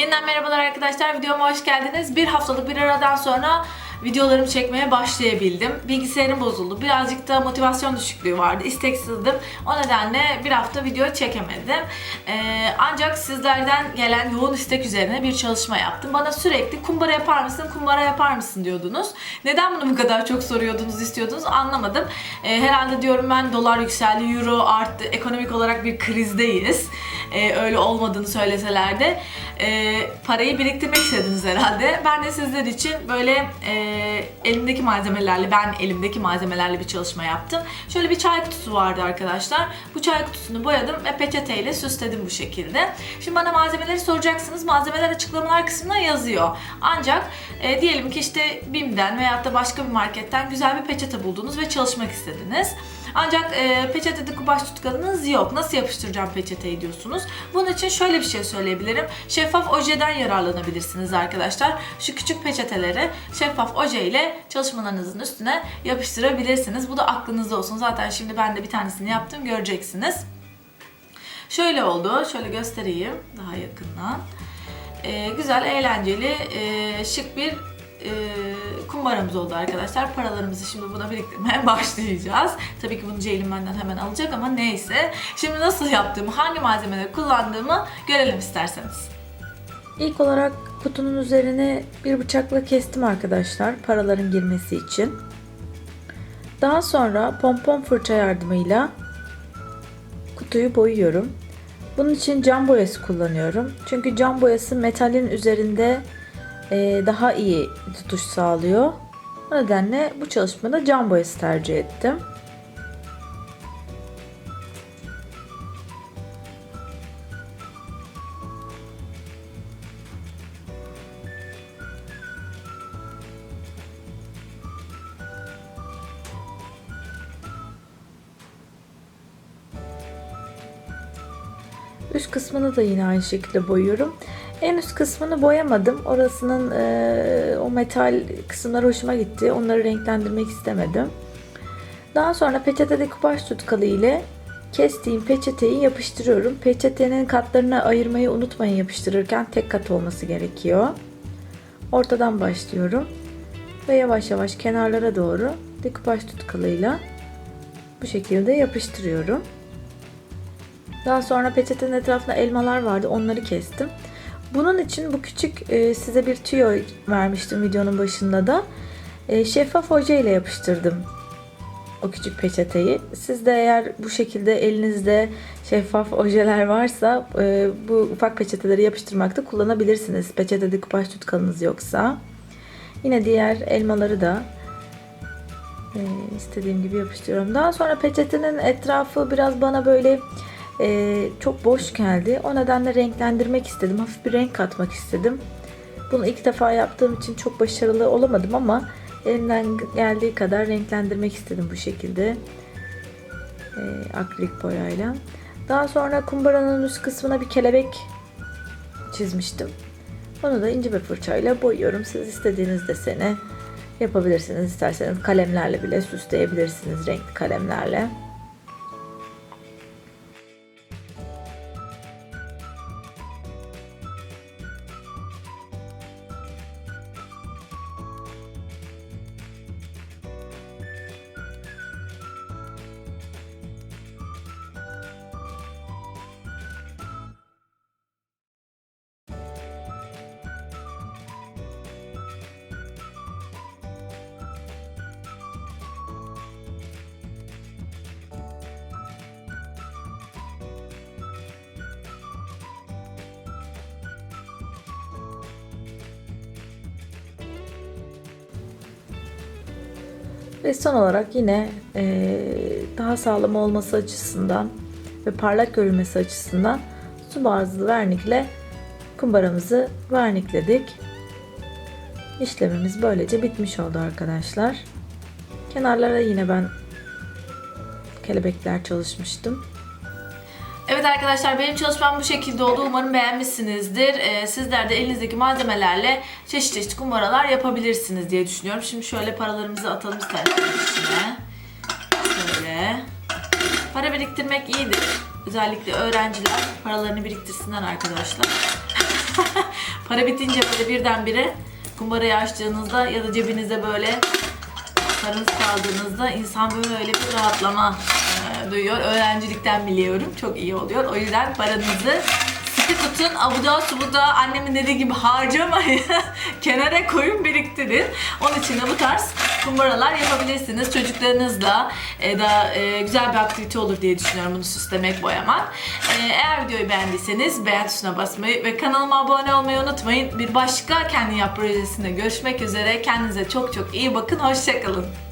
Yeniden merhabalar arkadaşlar. Videoma hoş geldiniz. Bir haftalık bir aradan sonra videolarımı çekmeye başlayabildim. Bilgisayarım bozuldu. Birazcık da motivasyon düşüklüğü vardı. İsteksizdim. O nedenle bir hafta video çekemedim. Ee, ancak sizlerden gelen yoğun istek üzerine bir çalışma yaptım. Bana sürekli kumbara yapar mısın, kumbara yapar mısın diyordunuz. Neden bunu bu kadar çok soruyordunuz, istiyordunuz anlamadım. Ee, herhalde diyorum ben dolar yükseldi, euro arttı, ekonomik olarak bir krizdeyiz. Ee, öyle olmadığını söyleseler de e, parayı biriktirmek istediniz herhalde. Ben de sizler için böyle e, elimdeki malzemelerle, ben elimdeki malzemelerle bir çalışma yaptım. Şöyle bir çay kutusu vardı arkadaşlar. Bu çay kutusunu boyadım ve peçeteyle süsledim bu şekilde. Şimdi bana malzemeleri soracaksınız. Malzemeler açıklamalar kısmına yazıyor. Ancak e, diyelim ki işte BİM'den veyahut da başka bir marketten güzel bir peçete buldunuz ve çalışmak istediniz. Ancak e, peçetede kubaş tutkalınız yok. Nasıl yapıştıracağım peçeteyi diyorsunuz. Bunun için şöyle bir şey söyleyebilirim. Şeffaf ojeden yararlanabilirsiniz arkadaşlar. Şu küçük peçeteleri şeffaf oje ile çalışmalarınızın üstüne yapıştırabilirsiniz. Bu da aklınızda olsun. Zaten şimdi ben de bir tanesini yaptım göreceksiniz. Şöyle oldu. Şöyle göstereyim daha yakından. E, güzel, eğlenceli, e, şık bir e, kumbaramız oldu arkadaşlar. Paralarımızı şimdi buna biriktirmeye başlayacağız. Tabii ki bunu Ceylin benden hemen alacak ama neyse. Şimdi nasıl yaptığımı, hangi malzemeleri kullandığımı görelim isterseniz. İlk olarak kutunun üzerine bir bıçakla kestim arkadaşlar paraların girmesi için. Daha sonra pompon fırça yardımıyla kutuyu boyuyorum. Bunun için cam boyası kullanıyorum. Çünkü cam boyası metalin üzerinde daha iyi tutuş sağlıyor. O nedenle bu çalışmada cam boyası tercih ettim. Üst kısmını da yine aynı şekilde boyuyorum. En üst kısmını boyamadım. Orasının e, o metal kısımları hoşuma gitti. Onları renklendirmek istemedim. Daha sonra peçetede kupaş tutkalı ile kestiğim peçeteyi yapıştırıyorum. Peçetenin katlarını ayırmayı unutmayın yapıştırırken tek kat olması gerekiyor. Ortadan başlıyorum ve yavaş yavaş kenarlara doğru dekupaj tutkalıyla bu şekilde yapıştırıyorum. Daha sonra peçetenin etrafında elmalar vardı. Onları kestim. Bunun için bu küçük e, size bir tüyo vermiştim videonun başında da. E, şeffaf oje ile yapıştırdım o küçük peçeteyi. Siz de eğer bu şekilde elinizde şeffaf ojeler varsa e, bu ufak peçeteleri yapıştırmakta kullanabilirsiniz. Peçetede kupaş tutkalınız yoksa. Yine diğer elmaları da istediğim gibi yapıştırıyorum. Daha sonra peçetenin etrafı biraz bana böyle e, çok boş geldi. O nedenle renklendirmek istedim. Hafif bir renk katmak istedim. Bunu ilk defa yaptığım için çok başarılı olamadım ama elimden geldiği kadar renklendirmek istedim bu şekilde. E, akrilik boyayla. Daha sonra kumbaranın üst kısmına bir kelebek çizmiştim. Onu da ince bir fırçayla boyuyorum. Siz istediğiniz deseni yapabilirsiniz. İsterseniz kalemlerle bile süsleyebilirsiniz renkli kalemlerle. Ve son olarak yine e, daha sağlam olması açısından ve parlak görünmesi açısından su bazlı vernikle kumbaramızı vernikledik. İşlemimiz böylece bitmiş oldu arkadaşlar. Kenarlara yine ben kelebekler çalışmıştım. Evet arkadaşlar benim çalışmam bu şekilde oldu. Umarım beğenmişsinizdir. Ee, sizler de elinizdeki malzemelerle çeşit çeşit kumbaralar yapabilirsiniz diye düşünüyorum. Şimdi şöyle paralarımızı atalım isterseniz içine. Şöyle. Para biriktirmek iyidir. Özellikle öğrenciler paralarını biriktirsinler arkadaşlar. Para bitince böyle birdenbire kumbarayı açtığınızda ya da cebinizde böyle paranız kaldığınızda insan böyle bir rahatlama duyuyor. Öğrencilikten biliyorum. Çok iyi oluyor. O yüzden paranızı sıkı tutun. Abuda subuda annemin dediği gibi harcamayın. Kenara koyun biriktirin. Onun için de bu tarz kumbaralar yapabilirsiniz. Çocuklarınızla e, da e, güzel bir aktivite olur diye düşünüyorum bunu süslemek, boyamak. E, eğer videoyu beğendiyseniz beğen tuşuna basmayı ve kanalıma abone olmayı unutmayın. Bir başka kendi yap projesinde görüşmek üzere. Kendinize çok çok iyi bakın. Hoşçakalın.